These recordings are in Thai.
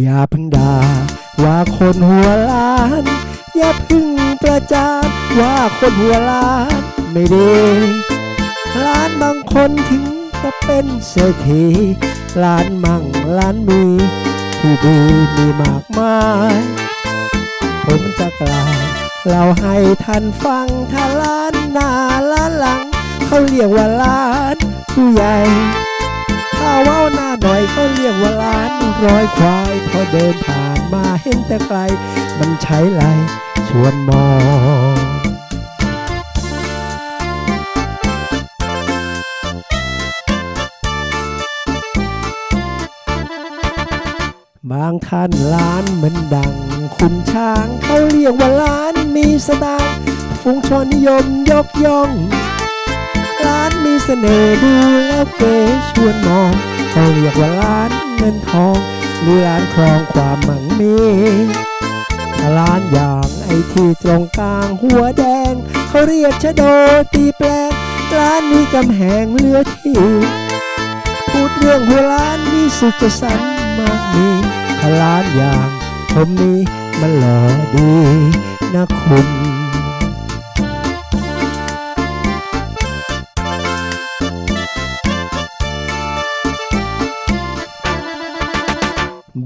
อย่าพึ่งด่าว่าคนหัวล้าน อย่าพึ่งประจานว่าคนหัวล้านไม่ดีล้านบางคนถึงจะเป็นเศรษฐีล้านมั่งล้านมีที่ดีมีมากมาย ผมจะกล่าวเล่าให้ท่านฟังถ้าล้านหน้าล้านหลัง เขาเรียกว่าล้านผู้ใหญ่ ถ้าว้าหน้าหน่อยเขาเรียกว่าล้านร้อยควา พอเดินผ่านมาเห็นแต่ไกล มันใช้ไหลชวนมองบางท่านล้านเหมือนดัง คุณช้างเขาเรียกว่าล้านมีสตางค์ฟุ้งชนนิยมยกย่องร้านมีเสน่ห์ดูแล้วเก๋ชวนมองเขาเรียกว่าร้านเงินทอง หรือร้านครองความมั่งมีถ้าร้านอย่างไอที่ตรงกลางหัวแดง เขาเรียกชะโดตีแปลงร้านนี้กำแหงเลือที่พูดเรื่องหัวร้านนี้สุดจะสันมากมีถ้าร้านอย่างผมนี้มันหล่อดีนะคุณ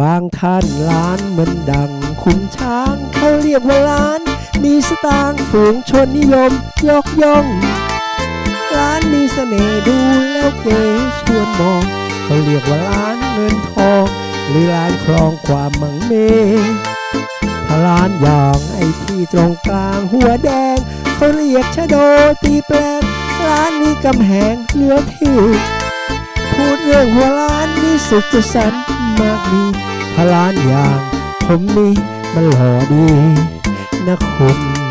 บางท่านล้านเหมือนดังคุณช้างเขาเรียกว่าล้าน มีสตางค์ฝูงชนนิยม ยกย่องร้านมีเสน่ห์ดูแล้วเก๋ชวนมองเขาเรียกว่าร้านเงินทอง หรือร้านครองความมั่งมีถ้าร้านอย่างไอ้ที่ตรงกลางหัวแดงเขาเรียกชะโดตีแปลงร้านนี้กำแหงเหลือที่พูดเรื่องหัวล้านนี่สุดจะสัน มากมีพล้านอย่าง ผมนี่มันหล่อดีนะคุณ